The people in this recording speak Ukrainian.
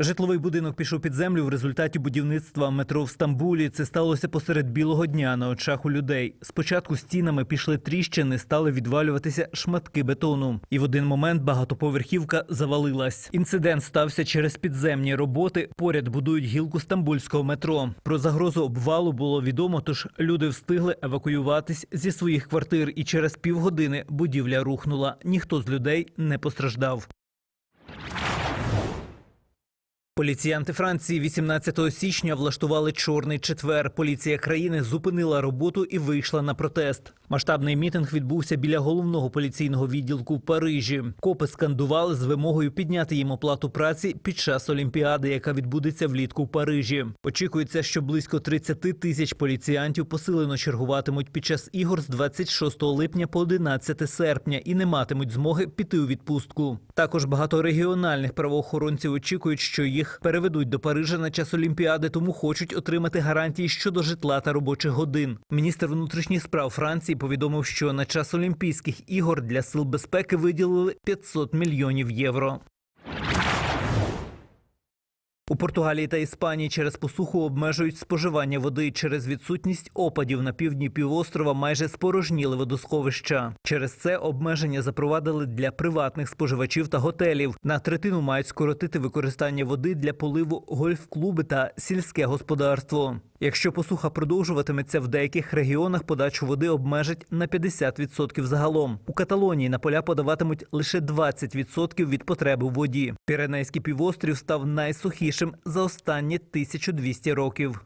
Житловий будинок пішов під землю в результаті будівництва метро в Стамбулі. Це сталося посеред білого дня на очах у людей. Спочатку стінами пішли тріщини, стали відвалюватися шматки бетону. І в один момент багатоповерхівка завалилась. Інцидент стався через підземні роботи. Поряд будують гілку стамбульського метро. Про загрозу обвалу було відомо, тож люди встигли евакуюватись зі своїх квартир. І через півгодини будівля рухнула. Ніхто з людей не постраждав. Поліціянти Франції 18 січня влаштували чорний четвер. Поліція країни зупинила роботу і вийшла на протест. Масштабний мітинг відбувся біля головного поліційного відділку в Парижі. Копи скандували з вимогою підняти їм оплату праці під час Олімпіади, яка відбудеться влітку в Парижі. Очікується, що близько 30 тисяч поліціянтів посилено чергуватимуть під час ігор з 26 липня по 11 серпня і не матимуть змоги піти у відпустку. Також багато регіональних правоохоронців очікують, що їх переведуть до Парижа на час Олімпіади, тому хочуть отримати гарантії щодо житла та робочих годин. Міністр внутрішніх справ Франції повідомив, що на час Олімпійських ігор для сил безпеки виділили 500 мільйонів євро. У Португалії та Іспанії через посуху обмежують споживання води через відсутність опадів на півдні півострова майже спорожніли водосховища. Через це обмеження запровадили для приватних споживачів та готелів. На третину мають скоротити використання води для поливу гольф-клуби та сільське господарство. Якщо посуха продовжуватиметься в деяких регіонах, подачу води обмежать на 50% загалом. У Каталонії на поля подаватимуть лише 20% від потреби в воді. Піренейський півострів став найсухішим за останні 1200 років.